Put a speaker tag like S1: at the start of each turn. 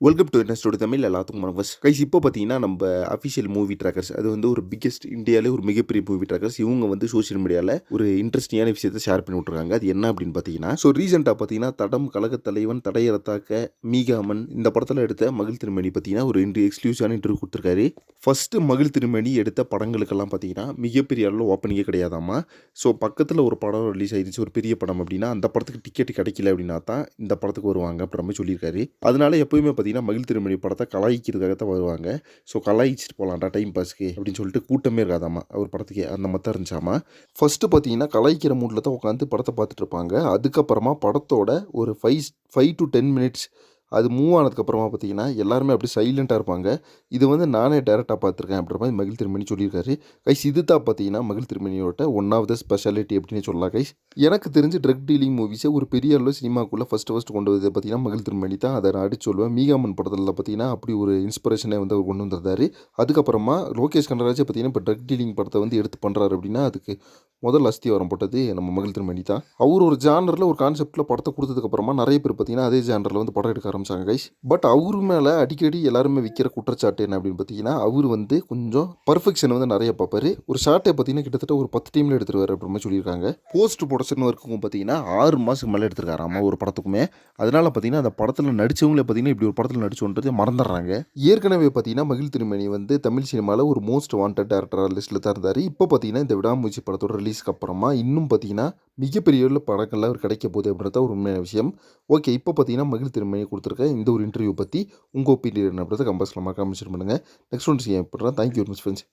S1: Welcome to இன்டர்ஸ்டோட Tamil எல்லாத்துக்கும் வணக்கம். Guys இப்போ பார்த்தீங்கன்னா நம்ம அஃபிஷியல் மூவி ட்ராக்கர்ஸ் அது வந்து ஒரு பிக்கெஸ்ட் இந்தியாவிலே ஒரு மிகப்பெரிய மூவி ட்ராக்கர்ஸ் இவங்க வந்து சோஷியல் மீடியாவில் ஒரு இன்ட்ரெஸ்டிங்கான விஷயத்தை ஷேர் பண்ணி விட்ருக்காங்க அது என்ன அப்படின்னு பார்த்தீங்கன்னா ஸோ ரீசெண்டாக பார்த்தீங்கன்னா தடம் கழகத் தலைவன் தடையறத்தாக்க மீகாமன் இந்த படத்தில் எடுத்த மகிழ் திருமணி பார்த்தீங்கன்னா ஒரு இன்ட்ரி எக்ஸ்க்ளூசிவான இன்டர்வியூ கொடுத்துருக்காரு. ஃபஸ்ட்டு மகிழ் திருமணி எடுத்த படங்களுக்கெல்லாம் பார்த்தீங்கன்னா மிகப்பெரிய அளவில் ஓப்பனிங்கே கிடையாதாம்மா. ஸோ பக்கத்தில் ஒரு படம் ரிலீஸ் ஆயிடுச்சு ஒரு பெரிய படம் அப்படின்னா அந்த படத்துக்கு டிக்கெட் கிடைக்கல அப்படின்னா தான் இந்த படத்துக்கு வருவாங்க அப்புறம் மாதிரி சொல்லியிருக்காரு. அதனால எப்போயுமே பார்த்தீங்கன்னா மகிழ் திருமணி படத்தை கலாய்க்கிறதுக்காக தான் வருவாங்க. ஸோ கலாய்ச்சிட்டு போகலாம்டா டைம் பாஸ்க்கு அப்படின்னு சொல்லிட்டு கூட்டமே இருக்காதாம்மா அவர் படத்துக்கு அந்த மாதிரி தான் இருந்துச்சாமா ஃபஸ்ட்டு பார்த்தீங்கன்னா கலாய்க்கிற மூடில் தான் உட்காந்து படத்தை பார்த்துட்டு இருப்பாங்க. அதுக்கப்புறமா படத்தோட ஒரு five five to ten minutes அது மூவ் ஆனதுக்கப்புறமா பார்த்தீங்கன்னா எல்லாருமே அப்படி சைலண்ட்டாக இருப்பாங்க. இது வந்து நானே டேரெக்டாக பார்த்துருக்கேன் அப்படின்ற மாதிரி மகிழ் திருமணி சொல்லியிருக்காரு. கைஸ் இது தான் பார்த்தீங்கன்னா மகிழ் திருமணியோட ஒன் ஆஃப் த ஸ்பெஷாலிட்டி அப்படின்னு சொல்லலாம் கைஸ் எனக்கு தெரிஞ்சு ட்ரக் டீலிங் மூவிஸை ஒரு பெரிய அளவில் சினிமாக்குள்ளே ஃபஸ்ட்டு ஃபஸ்ட்டு கொண்டு வந்தது பார்த்தீங்கன்னா மகிழ் திருமணி தான். அதை நான் அடிச்சு சொல்லுவேன். மீகாமன் படத்தில் பார்த்தீங்கன்னா அப்படி ஒரு இன்ஸ்பிரேஷனை வந்து அவர் கொண்டு வந்திருந்தாரு. அதுக்கப்புறமா லோகேஷ் கனராஜ் பார்த்தீங்கன்னா இப்போ ட்ரக் டீலிங் படத்தை வந்து எடுத்து பண்ணுறாரு அப்படின்னா அதுக்கு முதல் அஸ்திவாரம் போட்டது நம்ம மகிழ் திருமணி தான் அவர் ஒரு ஜானரில் ஒரு கான்செப்ட்டில் படத்தை கொடுத்ததுக்கப்புறமா நிறைய பேர் பார்த்தீங்கன்னா அதே ஜானரில் வந்து படம் எடுக்க ஆரம்பிச்சாங்க கைஸ் பட் அவர் மேலே அடிக்கடி எல்லாருமே விற்கிற குற்றச்சாட்டு என்ன அப்படின்னு பார்த்தீங்கன்னா அவர் வந்து கொஞ்சம் பர்ஃபெக்ஷன் வந்து நிறைய பார்ப்பார். ஒரு ஷார்ட்டை பார்த்தீங்கன்னா கிட்டத்தட்ட ஒரு பத்து டீமில் எடுத்துருவார் அப்படின்னு சொல்லியிருக்காங்க. போஸ்ட் ப்ரொடக்ஷன் ஒர்க்கும் பார்த்தீங்கன்னா ஆறு மாதத்துக்கு மேலே எடுத்துருக்காராமா ஒரு படத்துக்குமே. அதனால் பார்த்தீங்கன்னா அந்த படத்தில் நடிச்சவங்களே பார்த்தீங்கன்னா இப்படி ஒரு படத்தில் நடிச்சோன்றது மறந்துடுறாங்க. ஏற்கனவே பார்த்தீங்கன்னா மகிழ் திருமணி வந்து தமிழ் சினிமாவில் ஒரு மோஸ்ட் வாண்டட் டேரக்டர் லிஸ்ட்டில் தான் இருந்தார். இப்போ பார்த்தீங்கன்னா இந்த விடாமூச்சி படத்தோட ரிலீஸ்க்கு அப்புறமா இன்னும் பார்த்தீங்கன்னா மிகப்பெரிய அளவில் படங்கள்லாம் அவர் கிடைக்க போகுது அப்படின்றத ஒரு உண்மையான விஷயம். ஓகே இப்போ பார்த்தீங்கன்னா மகிழ் திருமணி கொடுத்துருக்க இந்த ஒரு இன்டர்வியூ பற்றி உங்கள் ஒப்பீனியன் அப்படின்றத கம்பஸ்லாம் மறக்காம பண்ணுங்கள் நெக்ஸ்ட் ஒன் செய்ய அப்படின்னா தேங்க்யூ வெரி மச் ஃப்ரெண்ட்ஸ்